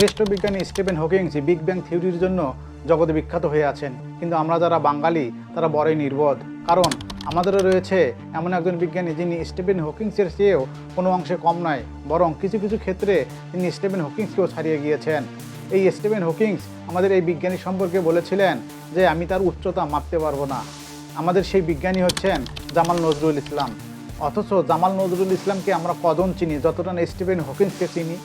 শ্রেষ্ঠ বিজ্ঞানী Stephen Hawkings big bang থিওরির জন্য জগতে বিখ্যাত হয়ে আছেন। কিন্তু আমরা যারা বাঙালি, তারা বড়ই নির্বোধ। কারণ আমাদেরও রয়েছে এমন একজন বিজ্ঞানী যিনি স্টিফেন হকিংসের চেয়েও কোনো অংশে কম নয়, বরং কিছু কিছু ক্ষেত্রে তিনি স্টিফেন হকিংসকেও ছাড়িয়ে গিয়েছেন। এই স্টিফেন হকিংস আমাদের এই বিজ্ঞানী সম্পর্কে বলেছিলেন যে, আমি তার উচ্চতা মাপতে পারব না। আমাদের সেই বিজ্ঞানী হচ্ছেন জামাল নজরুল ইসলাম। অথচ জামাল নজরুল ইসলামকে আমরা কদম চিনি, যতটা না স্টিফেন হকিংসকে চিনি।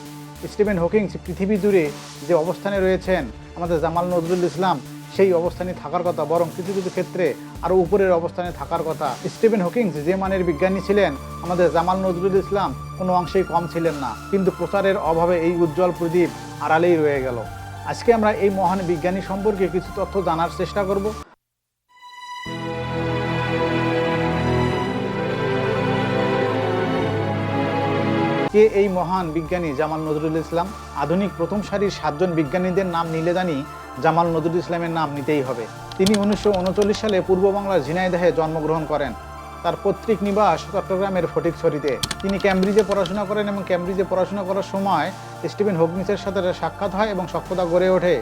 স্টিফেন হকিংস পৃথিবী জুড়ে যে অবস্থানে রয়েছেন, আমাদের জামাল নজরুল ইসলাম, সেই অবস্থানে থাকার কথা, বরং কিছু কিছু ক্ষেত্রে আরও উপরের অবস্থানে থাকার কথা। স্টিফেন হকিংস যে মানের বিজ্ঞানী ছিলেন, আমাদের জামাল নজরুল ইসলাম কোনো অংশেই কম ছিলেন না। কিন্তু প্রচারের অভাবে এই উজ্জ্বল প্রদীপ আড়ালেই রয়ে গেল। আজকে আমরা এই মহান বিজ্ঞানী সম্পর্কে কিছু তথ্য জানার চেষ্টা করব। কে এই মহান বিজ্ঞানী জামাল নজরুল ইসলাম? আধুনিক প্রথম সারির সাতজন বিজ্ঞানীদের নাম নিলে জানি জামাল নজরুল ইসলামের নাম নিতেই হবে। তিনি উনিশশো উনচল্লিশ সালে পূর্ব বাংলার ঝিনাইদহে জন্মগ্রহণ করেন। তার পৈতৃক নিবাস চট্টগ্রামের ফটিকছড়িতে। তিনি ক্যামব্রিজে পড়াশোনা করেন এবং ক্যামব্রিজে পড়াশোনা করার সময় স্টিভেন হকিংসের সাথে সাক্ষাৎ হয় এবং সক্ষতা গড়ে ওঠে।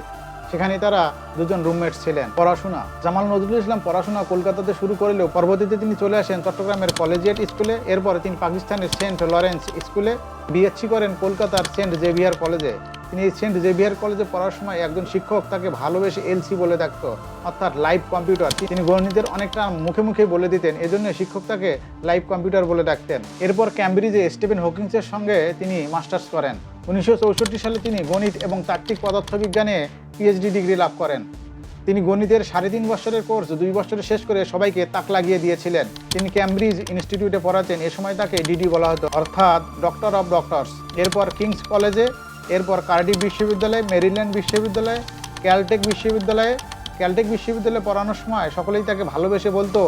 সেখানে তারা দুজন রুমমেটস ছিলেন। পড়াশোনা। জামাল নজরুল ইসলাম পড়াশোনা কলকাতাতে শুরু করলেও পরবর্তীতে তিনি চলে আসেন চট্টগ্রামের কলেজিয়েট স্কুলে এরপরে তিনি পাকিস্তানের সেন্ট লরেন্স স্কুলে বিএসসি করেন কলকাতার সেন্ট জেভিয়ার কলেজে তিনি সেন্ট জেভিয়ার কলেজে পড়ার সময় একজন শিক্ষক তাকে ভালোবেসে এলসি বলে ডাকতো, অর্থাৎ লাইভ কম্পিউটার তিনি গণিতের অনেকটা মুখে মুখে বলে দিতেন, এজন্য শিক্ষক তাকে লাইভ কম্পিউটার বলে ডাকতেন। এরপর ক্যামব্রিজে স্টিভেন হকিংসের সঙ্গে তিনি মাস্টার্স করেন। উনিশশো চৌষট্টি সালে তিনি গণিত এবং তাত্ত্বিক পদার্থবিজ্ঞানে পিএইচডি ডিগ্রি লাভ করেন। তিনি গণিতের সাড়ে তিন বছরের কোর্স দুই বছরে শেষ করে সবাইকে তাক লাগিয়ে দিয়েছিলেন। তিনি ক্যামব্রিজ ইনস্টিটিউটে পড়াতেন, এ সময় তাকে ডিডি বলা হতো, অর্থাৎ ডক্টর অব ডক্টরস এরপর কিংস কলেজে এরপর কার্ডিফ বিশ্ববিদ্যালয় মেরিল্যান্ড বিশ্ববিদ্যালয়ে ক্যালটেক বিশ্ববিদ্যালয়ে। ক্যালটেক বিশ্ববিদ্যালয়ে পড়ানোর সময় সকলেই তাকে ভালোবেসে বলতো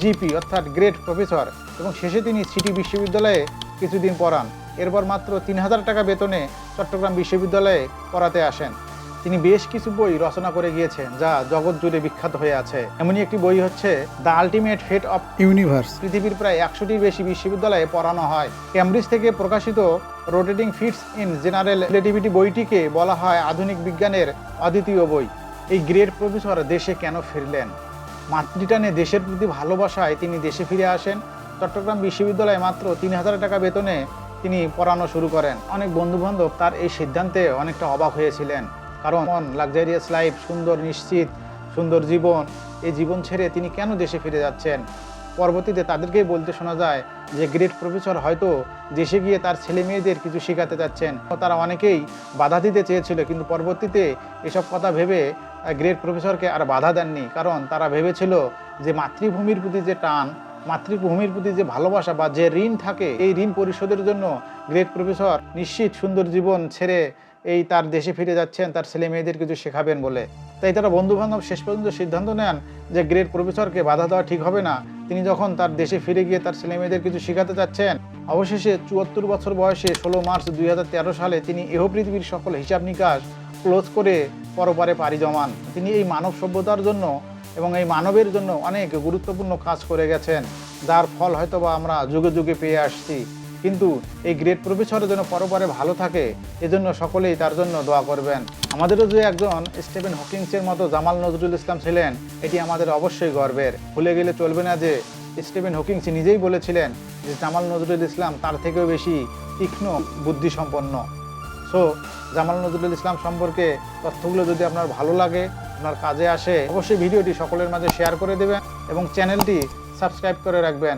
জিপি অর্থাৎ গ্রেট প্রফেসর এবং শেষে তিনি সিটি বিশ্ববিদ্যালয়ে কিছুদিন পড়ান। এরপর মাত্র তিন হাজার টাকা বেতনে চট্টগ্রাম বিশ্ববিদ্যালয়ে পড়াতে আসেন। তিনি বেশ কিছু বই রচনা করে গিয়েছেন যা জগৎ জুড়ে বিখ্যাত হয়ে আছে। এমনই একটি বই হচ্ছে the ultimate fate of universe পৃথিবীর প্রায় একশোটির বেশি বিশ্ববিদ্যালয়ে পড়ানো হয়। ক্যামব্রিজ থেকে প্রকাশিত rotating fits in general relativity বইটিকে বলা হয় আধুনিক বিজ্ঞানের অদ্বিতীয় বই। এই গ্রেট প্রফেসর দেশে কেন ফিরলেন? মাতৃটানে দেশের প্রতি ভালোবাসায় তিনি দেশে ফিরে আসেন। চট্টগ্রাম বিশ্ববিদ্যালয়ে মাত্র তিন হাজার টাকা বেতনে তিনি পড়ানো শুরু করেন। অনেক বন্ধুবান্ধব তার এই সিদ্ধান্তে অনেকটা অবাক হয়েছিলেন। কারণ লাক্সারিয়াস লাইফ সুন্দর নিশ্চিত, সুন্দর জীবন, এই জীবন ছেড়ে তিনি কেন দেশে ফিরে যাচ্ছেন? পরবর্তীতে তাদেরকেই বলতে শোনা যায় যে, গ্রেট প্রফেসর হয়তো দেশে গিয়ে তার ছেলে মেয়েদের কিছু শেখাতে যাচ্ছেন। তারা অনেকেই বাধা দিতে চেয়েছিল, কিন্তু পরবর্তীতে এসব কথা ভেবে গ্রেট প্রফেসরকে আর বাধা দেননি। কারণ তারা ভেবেছিল যে, মাতৃভূমির প্রতি যে টান মাতৃভূমির প্রতি যে ভালোবাসা বা যে ঋণ থাকে, এই ঋণ পরিশোধের জন্য গ্রেট প্রফেসর নিশ্চিত সুন্দর জীবন ছেড়ে এই তার দেশে ফিরে যাচ্ছেন, তার ছেলে মেয়েদের কিছু শেখাবেন বলে। তাই তারা বন্ধু বান্ধব শেষ পর্যন্ত সিদ্ধান্ত নেন যে গ্রেট প্রফেসরকে বাধা দেওয়া ঠিক হবে না। তিনি যখন তার দেশে ফিরে গিয়ে তার ছেলে মেয়েদের কিছু শেখাতে চাচ্ছেন, অবশেষে চুয়াত্তর বছর বয়সে ষোলো মার্চ দুই হাজার তেরো সালে তিনি এহ পৃথিবীর সকল হিসাব নিকাশ ক্লোজ করে পরপারে পাড়ি জমান। তিনি এই মানব সভ্যতার জন্য এবং এই মানবের জন্য অনেক গুরুত্বপূর্ণ কাজ করে গেছেন। যার ফল হয়তো বা আমরা যুগে যুগে পেয়ে আসছি। কিন্তু এই গ্রেট প্রফেসরের জন্য পরপরে ভালো থাকে, এজন্য সকলেই তার জন্য দোয়া করবেন। আমাদেরও যে একজন স্টিভেন হকিংসের মতো জামাল নজরুল ইসলাম ছিলেন, এটি আমাদের অবশ্যই গর্বের। ভুলে গেলে চলবে না যে স্টিভেন হকিংস নিজেই বলেছিলেন যে জামাল নজরুল ইসলাম তার থেকেও বেশি তীক্ষ্ণ, বুদ্ধিসম্পন্ন। সো জামাল নজরুল ইসলাম সম্পর্কে তথ্যগুলো যদি আপনার ভালো লাগে আপনার কাজে আসে, অবশ্যই ভিডিওটি সকলের মাঝে শেয়ার করে দেবেন এবং চ্যানেলটি সাবস্ক্রাইব করে রাখবেন।